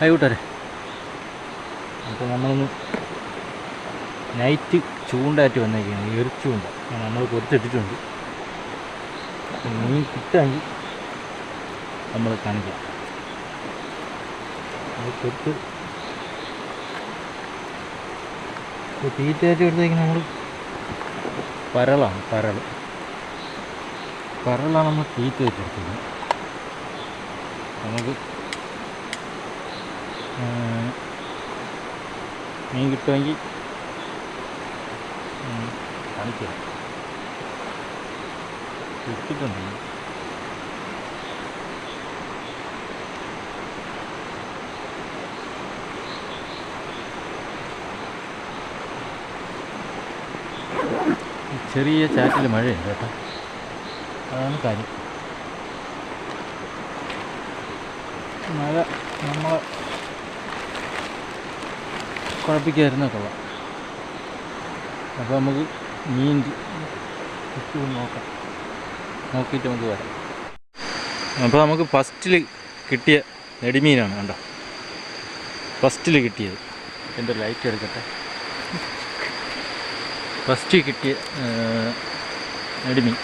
ആയിക്കോട്ടെ അപ്പോൾ നമ്മളൊന്ന് നൈറ്റ് ചൂണ്ടായിട്ട് വന്നേക്കാണ്. എരിച്ചൂണ്ട നമ്മൾ കൊടുത്തിട്ടിട്ടുണ്ട് മീൻ കിട്ടാമെങ്കിൽ നമ്മൾ കാണിക്കാം. അത് ഇപ്പോൾ തീറ്റയായിട്ട് എടുത്തേക്ക് നമ്മൾ പരളാണ് പരൾ പരളാണ് നമ്മൾ തീറ്റ വെച്ചെടുത്തത് നമുക്ക് മീൻ കിട്ടുമെങ്കിൽ കാണിക്കാം. കിട്ടിയിട്ടുണ്ട് ചെറിയ ചാറ്റിൽ മഴയുണ്ട് കേട്ടോ. അതാണ് കാര്യം. മഴ നമ്മളെ കുഴപ്പിക്കായിരുന്ന കൊള്ളാം. അപ്പോൾ നമുക്ക് മീൻ നോക്കാം. നോക്കിയിട്ട് നമുക്ക് വരാം. അപ്പോൾ നമുക്ക് ഫസ്റ്റിൽ കിട്ടിയ നെടിമീനാണ് കണ്ടോ? ഫസ്റ്റിൽ കിട്ടിയത്. എന്റെ ലൈറ്റ് എടുക്കട്ടെ. ഫസ്റ്റ് കിട്ടിയ നെടിമീൻ.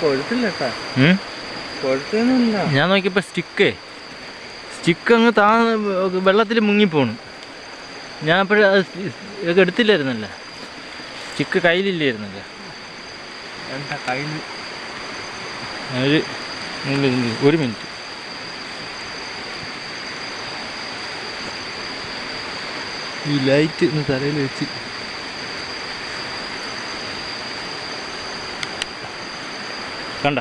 കൊഴുത്തില്ല ഞാൻ നോക്കിയപ്പോൾ സ്റ്റിക്കേ സ്റ്റിക്ക് അങ്ങ് താ വെള്ളത്തിൽ മുങ്ങിപ്പോണു. ഞാൻ അപ്പോഴ ഇതൊക്കെ എടുത്തില്ലായിരുന്നല്ല? സ്റ്റിക്ക് കയ്യിലില്ലായിരുന്നല്ലേ? എന്താ കയ്യിൽ ഒരു. ഒരു മിനിറ്റ്. ഈ ലൈറ്റ് ഒന്ന് തലയിൽ വെച്ച്. കണ്ട?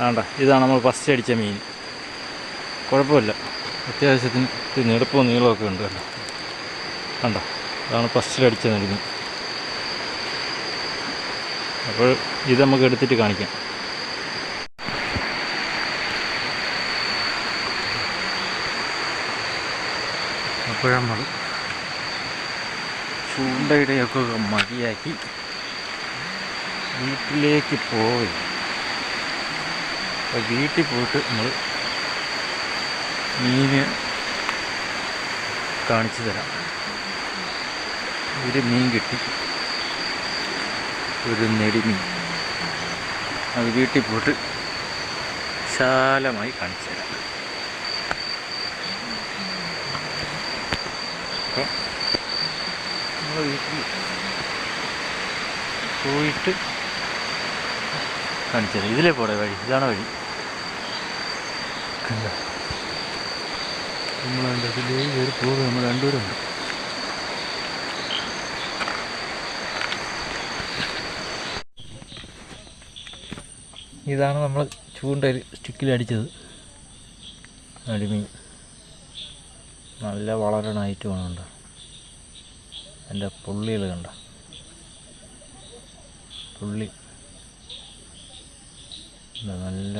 കണ്ട ഇതാണ് നമ്മൾ ഫസ്റ്റ് അടിച്ച മീൻ. കുഴപ്പമില്ല. അത്യാവശ്യത്തിന് നെടുപ്പവും നീളമൊക്കെ ഉണ്ട് കണ്ടോ കണ്ടോ? അതാണ് ഫസ്റ്റിൽ അടിച്ച നെടുമീൻ അപ്പോൾ ഇത് നമുക്ക് എടുത്തിട്ട് കാണിക്കാം. അപ്പോൾ നമ്മൾ ചൂണ്ടയുടെയൊക്കെ മതിയാക്കി വീട്ടിലേക്ക് പോയി അപ്പോൾ വീട്ടിൽ പോയിട്ട് നമ്മൾ മീന് കാണിച്ചു തരാം. ഒരു മീൻ കിട്ടി. ഒരു നെടിമീൻ. അത് വീട്ടിൽ പോയിട്ട് വിശാലമായി കാണിച്ചു തരാം. അപ്പം നമ്മൾ വീട്ടിൽ പോയിട്ട് കാണിച്ചു തരാം. ഇതിലേ പോടെ വഴി. ഇതാണ് വഴി? കണ്ടോ? നമ്മളതിന്റെ അതിലേ കയറി പോകുക നമ്മൾ രണ്ടുപേരുണ്ട് ഇതാണ് നമ്മൾ ചൂണ്ടയിൽ സ്റ്റിക്കിൽ അടിച്ചത്. അടിമീൻ നല്ല വളരണമായിട്ട് വേണമുണ്ട് എന്റെ പുള്ളികൾ കണ്ട. പുള്ളി. നല്ല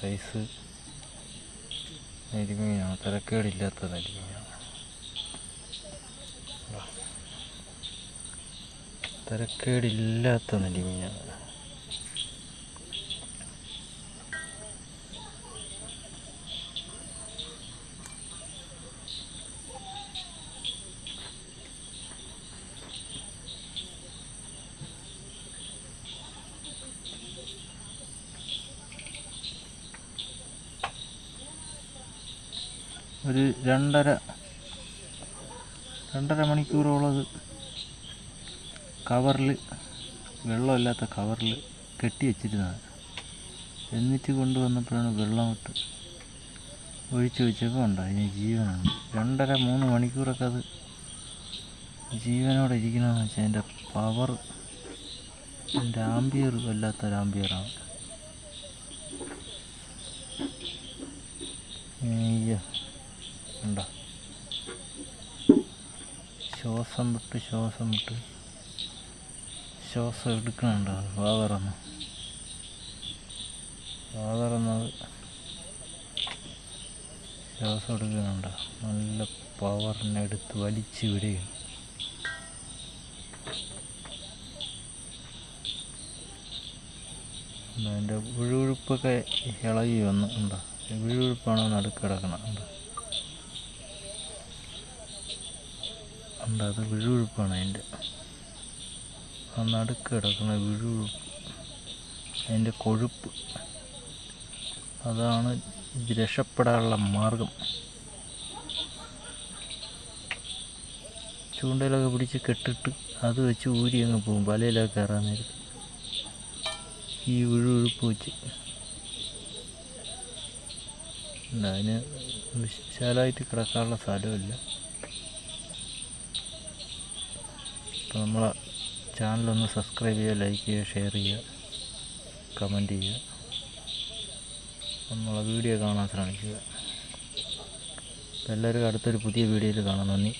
സൈസ് നെരിമീനാണ് തിരക്കേടില്ലാത്ത നെരിമീനാണ് തിരക്കേടില്ലാത്ത നെരിമീനാണ് ഒരു രണ്ടര രണ്ടര മണിക്കൂറോളം അത് കവറിൽ വെള്ളമില്ലാത്ത കവറിൽ കെട്ടി വെച്ചിരുന്നത് എന്നിട്ട് കൊണ്ടുവന്നപ്പോഴാണ് വെള്ളം ഇട്ട് ഒഴിച്ചു വെച്ചപ്പോൾ ഉണ്ട് അതിന് ജീവനാണ്. രണ്ടര മൂന്ന് മണിക്കൂറൊക്കെ അത് ജീവനോടെ ഇരിക്കണമെന്ന് വെച്ചാൽ അതിന്റെ പവർ അതിന്റെ ആംബിയർ വല്ലാത്തൊരു ആംബിയറാണ് അയ്യോ. ഉണ്ടോ? ശ്വാസം വിട്ട് ശ്വാസം വിട്ട് ശ്വാസം എടുക്കണുണ്ടോ വാതറന്ന് വാതറന്നത് ശ്വാസം എടുക്കുന്നുണ്ടോ? നല്ല പവറിനെടുത്ത് വലിച്ചു വിടുകയും. അതിന്റെ ഉഴുഴുപ്പൊക്കെ ഇളകി വന്നു ഉണ്ടോ? വിഴുവിഴുപ്പാണ് നടുക്ക് കിടക്കണം കണ്ടോ ഉണ്ട്? അത് വിഴുവിഴുപ്പാണ് അതിന്റെ. ആ നടുക്ക് കിടക്കുന്ന വിഴുവിഴുപ്പ് അതിന്റെ കൊഴുപ്പ്. അതാണ് രക്ഷപ്പെടാനുള്ള മാർഗം. ചൂണ്ടയിലൊക്കെ പിടിച്ച് കെട്ടിട്ട് അത് വെച്ച് ഊരി അങ്ങ് പോകും വലയിലൊക്കെ കയറാൻ നേരം. ഈ വിഴുവിഴുപ്പ് വെച്ച്. അതിന് വിശാലമായിട്ട് കിടക്കാനുള്ള സ്ഥലമില്ല. അപ്പോൾ നമ്മളെ ചാനലൊന്ന് സബ്സ്ക്രൈബ് ചെയ്യുക ലൈക്ക് ചെയ്യുക ഷെയർ ചെയ്യുക കമന്റ് ചെയ്യുക. നമ്മളെ വീഡിയോ കാണാൻ ശ്രമിക്കുക. എല്ലാവരും അടുത്തൊരു പുതിയ വീഡിയോയിൽ കാണാം. നന്ദി.